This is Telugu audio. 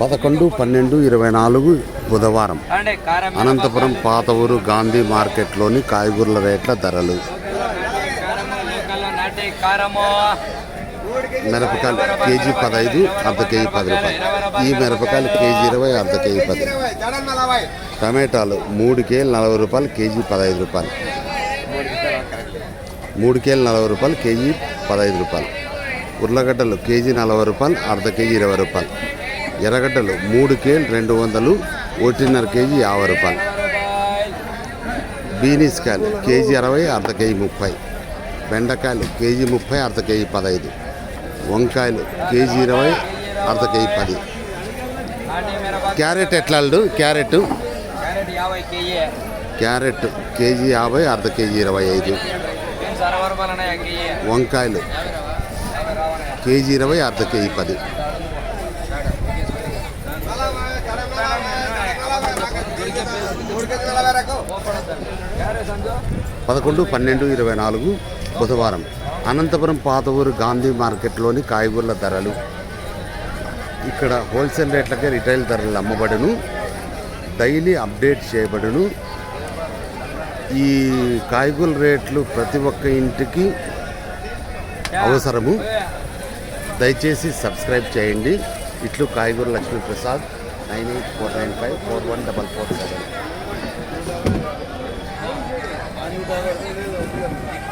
పదకొండు పన్నెండు ఇరవై నాలుగు బుధవారం. అనంతపురం పాత ఊరు గాంధీ మార్కెట్లోని కాయగూరల రేట్ల ధరలు. మిరపకాయలు కేజీ పదహైదు అర్ధ కేజీ పది రూపాయలు. ఈ మిరపకాయలు కేజీ ఇరవై అర్ధ కేజీ పది. టమాటాలు మూడు కేలు నలభై రూపాయలు కేజీ పదహైదు రూపాయలు. మూడు కేలు నలభై రూపాయలు కేజీ పదహైదు రూపాయలు. ఉర్లగడ్డలు కేజీ నలభై రూపాయలు అర్ధ కేజీ ఇరవై రూపాయలు. ఎర్రగడ్డలు మూడు కేలు రెండు వందలు ఒకటిన్నర కేజీ యాభై రూపాయలు. బీనీస్ కాయలు కేజీ అరవై అర్ధ కేజీ ముప్పై. బెండకాయలు కేజీ ముప్పై అర్ధ కేజీ పదహైదు. వంకాయలు కేజీ ఇరవై అర్ధ కేజీ పది. క్యారెట్ ఎట్లా క్యారెట్ క్యారెట్ కేజీ యాభై అర్ధ కేజీ ఇరవై ఐదు. వంకాయలు కేజీ ఇరవై అర్ధ కేజీ పది. పదకొండు పన్నెండు ఇరవై నాలుగు బుధవారం అనంతపురం పాత ఊరు గాంధీ మార్కెట్లోని కాయగూరల ధరలు. ఇక్కడ హోల్సేల్ రేట్లకే రిటైల్ ధరలు అమ్మబడును. డైలీ అప్డేట్ చేయబడును. ఈ కాయగూరల రేట్లు ప్రతి ఒక్క ఇంటికి అవసరము. దయచేసి సబ్స్క్రైబ్ చేయండి. ఇట్లు కాయగూర Lakshmiprasad nine eight four nine five four one double four seven.